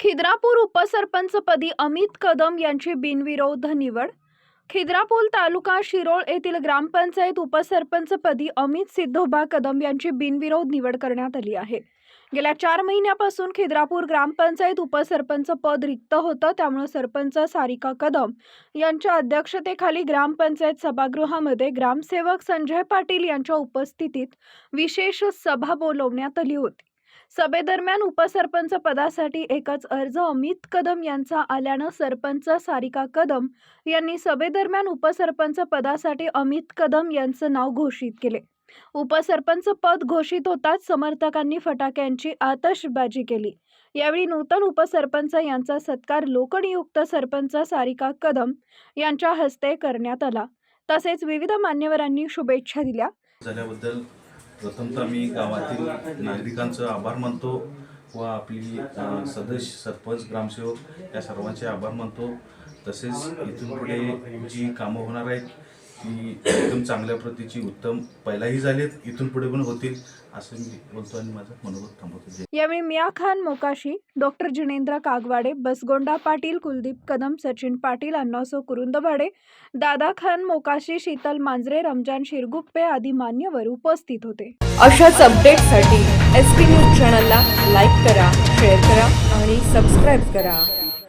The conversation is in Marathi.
खिद्रापूर उपसरपंचपदी अमित कदम यांची बिनविरोध निवड. खिद्रापूर तालुका शिरोळ येथील ग्रामपंचायत उपसरपंचपदी अमित सिद्धोबा कदम यांची बिनविरोध निवड करण्यात आली आहे. गेल्या चार महिन्यापासून खिद्रापूर ग्रामपंचायत उपसरपंच पद रिक्त होतं त्यामुळे सरपंच सारिका कदम यांच्या अध्यक्षतेखाली ग्रामपंचायत सभागृहामध्ये ग्रामसेवक संजय पाटील यांच्या उपस्थितीत विशेष सभा बोलवण्यात आली होती. सभेदरम्यान उपसरपंच पदासाठी एकच अर्ज अमित कदम यांचा आल्यानं सरपंच सारिका कदम यांनी सभेदरम्यान उपसरपंच पदासाठी अमित कदम यांचं नाव घोषित केले. उपसरपंच पद घोषित होताच समर्थकांनी फटाक्यांची आतषबाजी केली. यावेळी नूतन उपसरपंच यांचा सत्कार लोकनियुक्त सरपंच सारिका कदम यांच्या हस्ते करण्यात आला. तसेच विविध मान्यवरांनी शुभेच्छा दिल्या. झाल्याबद्दल प्रथमतः मी गावातील नागरिकांचं आभार मानतो व आपली सदस्य सरपंच ग्रामसेवक या सर्वांचे आभार मानतो. तसेच इथून पुढे जी कामं होणार आहेत ती एकदम चांगल्या प्रतीची उत्तम पहिलाही झालीत इथून पुढे पण होतील असं मी बोलतो आणि माझं मनोगत थांबवतो. यावेळी मिया खान मोकाशी डॉक्टर जिनेंद्र कागवाडे बसगोंडा पाटील कुलदीप कदम सचिन पाटील अण्णासो कुरुंदवाडे दादा खान मोकाशी शीतल मांजरे रमजान शिरगुप्पे आदी मान्यवर उपस्थित होते. अशाच अपडेटसाठी एस पी न्यूज चॅनलला लाईक करा शेअर करा आणि सबस्क्राईब करा.